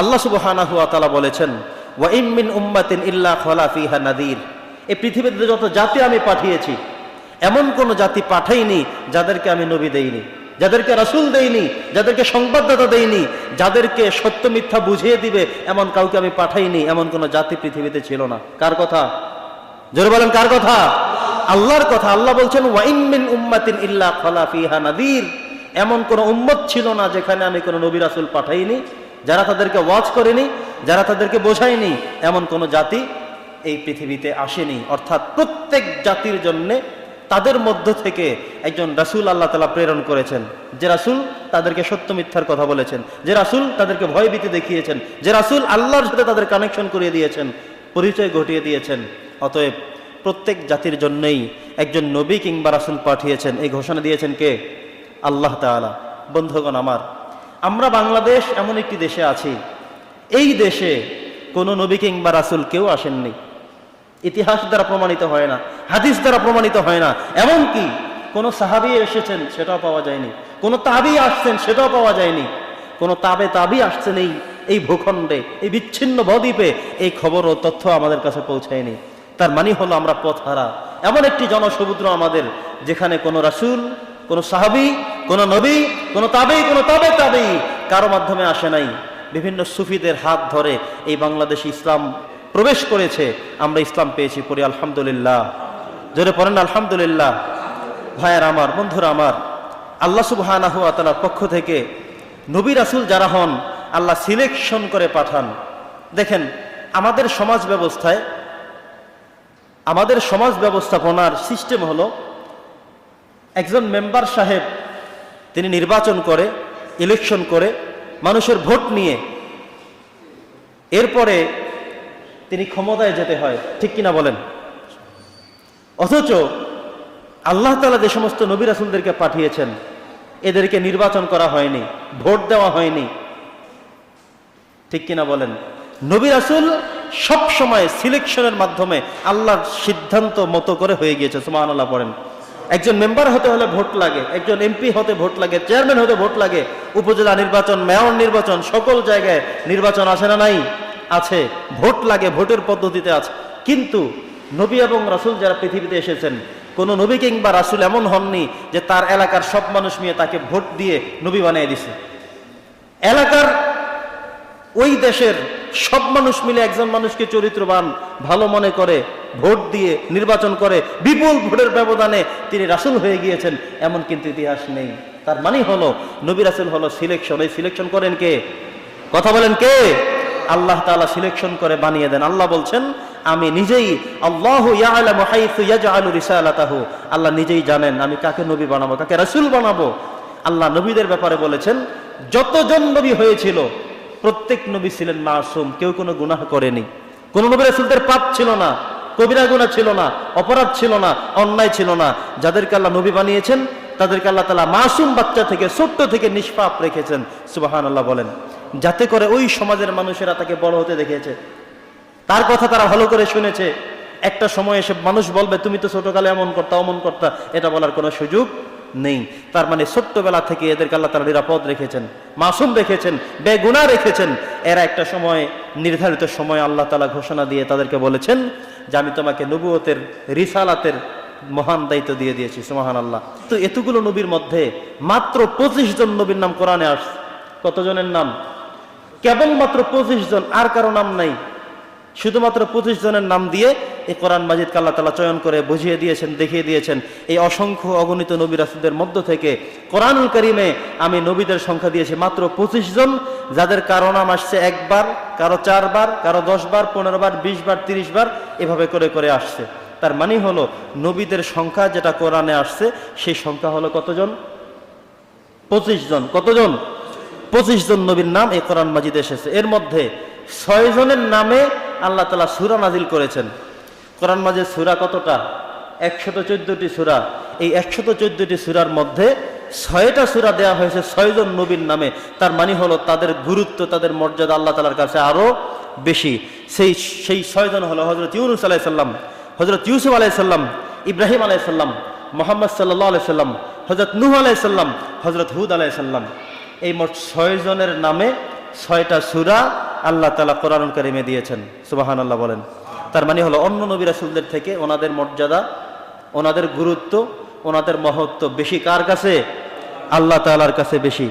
আল্লাহ সুবহানাহু ওয়া তাআলা বলেছেন, ওয়া ইম মিন উম্মাতিন ইল্লা খলা ফিহা নাদির। এই পৃথিবীতে যত জাতি আমি পাঠিয়েছি, এমন কোন জাতি পাঠাইনি যাদেরকে আমি নবী দেইনি, যাদেরকে রাসূল দেইনি, যাদেরকে সংবাদদাতা দেইনি, যাদেরকে সত্য মিথ্যা বুঝিয়ে দিবে এমন কাউকে আমি পাঠাইনি, এমন কোন জাতি পৃথিবীতে ছিল না। কার কথা? জোরে বলেন, কার কথা? আল্লাহর কথা। আল্লাহ বলছেন ওয়াইন মিন উম্মাতিন ইল্লা খলা ফিহা নাদির। এমন কোন উম্মত ছিল না যেখানে আমি কোনো নবী রাসূল পাঠাইনি যারা তাদেরকে ওয়াজ করেনি, যারা তাদেরকে বোঝায়নি, এমন কোন জাতি এই পৃথিবীতে আসেনি। অর্থাৎ প্রত্যেক জাতির জন্যে তাদের মধ্য থেকে একজন রাসূল আল্লাহ তালা প্রেরণ করেছেন। যে রাসূল তাদেরকে সত্য মিথ্যার কথা বলেছেন। যে রাসূল তাদেরকে ভয়ভীতি দেখিয়েছেন। যে রাসূল আল্লাহর সাথে তাদের কানেকশন করিয়ে দিয়েছেন, পরিচয় ঘটিয়ে দিয়েছেন। অতএব প্রত্যেক জাতির জন্যই একজন নবী কিংবা রাসূল পাঠিয়েছেন। এই ঘোষণা দিয়েছেন কে? আল্লাহ তাআলা। বন্ধুগণ আমার আমরা বাংলাদেশ এমন একটি দেশে আছি। এই দেশে কোনো নবী কিংবা রাসূল কেউ আসেননি। ইতিহাস দ্বারা প্রমাণিত হয় না, হাদিস দ্বারা প্রমাণিত হয় না। এমনকি কোনো সাহাবি এসেছেন, সেটাও পাওয়া যায়নি। কোনো তাবি আসছেন, সেটাও পাওয়া যায়নি। কোনো তাবে তাবি আসছেন এই এই ভূখণ্ডে, এই বিচ্ছিন্ন বদ্বীপে। এই খবর ও তথ্য আমাদের কাছে পৌঁছায়নি। তার মানে হলো আমরা পথ হারা এমন একটি জনসমুদ্র আমাদের, যেখানে কোনো রাসূল, কোনো সাহাবি, কোনো নবী, কোনো তাবি, কোনো তাবে তাবি কারও মাধ্যমে আসে নাই। বিভিন্ন সুফিদের হাত ধরে এই বাংলাদেশে ইসলাম প্রবেশ করেছে, আমরা ইসলাম পেয়েছি পড়ি, আলহামদুলিল্লাহ। জোরে পড়েন, আলহামদুলিল্লাহ। ভাইয়ের আমার, বন্ধুরা আমার, আল্লাহ সুবহানাহু ওয়া তাআলার পক্ষ থেকে নবী রাসুল যারা হন, আল্লাহ সিলেকশন করে পাঠান। দেখেন, আমাদের সমাজ ব্যবস্থায়, আমাদের সমাজ ব্যবস্থাপনার সিস্টেম হলো, একজন মেম্বার সাহেব, তিনি নির্বাচন করে ইলেকশন করে, মানুষের ভোট নিয়ে। এরপরে তিনি ক্ষমতায় যেতে হয়, ঠিক কিনা বলেন? অথচ আল্লাহ তালা যে সমস্ত নবী রাসুলদেরকে পাঠিয়েছেন, এদেরকে নির্বাচন করা হয়নি, ভোট দেওয়া হয়নি। ঠিক কিনা বলেন? নবী রাসুল সব সময় সিলেকশনের মাধ্যমে আল্লাহর সিদ্ধান্ত মতো করে হয়ে গিয়েছে সুমান আল্লাহ পড়েন। একজন মেম্বার হতে হলে ভোট লাগে, একজন এমপি হতে ভোট লাগে, চেয়ারম্যান হতে ভোট লাগে, উপজেলা নির্বাচন, মেয়র নির্বাচন, সকল জায়গায় নির্বাচন আছে না নাই? আছে, ভোট লাগে, ভোটের পদ্ধতিতে আছে। কিন্তু নবী এবং রাসুল যারা পৃথিবীতে এসেছেন, কোন নবী কিংবা রাসুল এমন হননি যে তার এলাকার সব মানুষ নিয়ে তাকে ভোট দিয়ে নবী বানিয়ে দিছে। এলাকার ওই দেশের সব মানুষ মিলে একজন মানুষকে চরিত্রবান, ভালো মনে করে, ভোট দিয়ে নির্বাচন করে, বিপুল ভোটের ব্যবধানে তিনি রাসুল হয়ে গিয়েছেন, এমন কিন্তু ইতিহাস নেই। তার মানে হলো, নবী রাসুল হলো সিলেকশন এই সিলেকশন করেন কে? কথা বলেন কে? আল্লাহ তাআলা সিলেকশন করে বানিয়ে দেন। আল্লাহ বলছেন, আমি নিজেই, আল্লাহ আল্লাহ নিজেই জানেন, আমি কাকে নবী বানাবো, কাকে রাসূল বানাবো। আল্লাহ নবীদের ব্যাপারে বলেছেন, যতজন নবী হয়েছিল প্রত্যেক নবী ছিলেন মাসুম, কেউ কোনো গুনাহ করেনি। কোন নবী রাসূলদের পাপ ছিল না, কবিরা গুনাহ ছিল না, অপরাধ ছিল না, অন্যায় ছিল না। যাদেরকে আল্লাহ নবী বানিয়েছেন, তাদেরকে আল্লাহ তালা মাসুম বাচ্চা থেকে, ছোট্ট থেকে নিষ্পাপ রেখেছেন। সুবাহান আল্লাহ বলেন। যাতে করে ওই সমাজের মানুষেরা তাকে বড় হতে দেখেছে। তার কথা তারা ভালো করে শুনেছে। একটা সময় এসে মানুষ বলবে, তুমি তো ছোটকালে এমন করতা, অমন করতা। এটা বলার কোনো সুযোগ নেই। তার মানে ছোট্টবেলা থেকে এদেরকে আল্লাহ তারা নিরাপদ রেখেছেন, মাসুম রেখেছেন বেগুনা রেখেছেন। এরা একটা সময়, নির্ধারিত সময় আল্লাহ তালা ঘোষণা দিয়ে তাদেরকে বলেছেন যে, আমি তোমাকে নবুয়তের রিসালাতের মহান দায়িত্ব দিয়ে দিয়েছি সুমাহান আল্লাহ তো এতগুলো নবীর মধ্যে মাত্র পঁচিশ জন নবীর নাম কোরআনে আস, কতজনের নাম? কেবলমাত্র পঁচিশ জন, আর কারও নাম নাই। শুধুমাত্র পঁচিশ জনের নাম দিয়ে এই কোরআন মাজিদকে আল্লাহ তালা চয়ন করে বুঝিয়ে দিয়েছেন, দেখিয়ে দিয়েছেন। এই অসংখ্য অগণিত নবী রাসুলদের মধ্য থেকে কোরআনুল করিমে আমি নবীদের সংখ্যা দিয়েছি মাত্র পঁচিশ জন, যাদের কারও নাম আসছে একবার, কারও চারবার, কারও দশ বার পনেরো বার বিশ বার তিরিশ বার এভাবে করে করে আসছে। তার মানে হলো নবীদের সংখ্যা যেটা কোরআনে আসছে, সেই সংখ্যা হলো কতজন? পঁচিশ জন। কতজন? পঁচিশ জন নবীর নাম এই কোরআন মাজিদ এসেছে। এর মধ্যে ছয় জনের নামে আল্লাহ তালা সুরা নাজিল করেছেন। কোরআন মাজিদ সুরা কতটা? একশত চোদ্দটি সুরা। এই একশত চোদ্দটি সুরার মধ্যে ছয়টা সুরা দেয়া হয়েছে ছয়জন নবীর নামে। তার মানে হলো তাদের গুরুত্ব, তাদের মর্যাদা আল্লাহ তালার কাছে আরও বেশি। সেই সেই ছয়জন হলো হজরত ইউনুস আলাইসাল্লাম হজরত ইউসুফ আলাইসাল্লাম ইব্রাহিম আলাইসাল্লাম মোহাম্মদ সাল্লাহ আলাইসাল্লাম হজরত নুহ আলাইসাল্লাম হজরত হুদ আলাইসাল্লাম এই মোট ছয়জনের নামে ছয়টা সুরা আল্লাহ তালা কোরআন কারিমে দিয়েছেন সুবাহান আল্লাহ বলেন। তার মানে হলো, অন্য নবী রাসুলদের থেকে ওনাদের মর্যাদা, ওনাদের গুরুত্ব, ওনাদের মহত্ব বেশি কার কাছে? আল্লাহ তালার কাছে বেশি।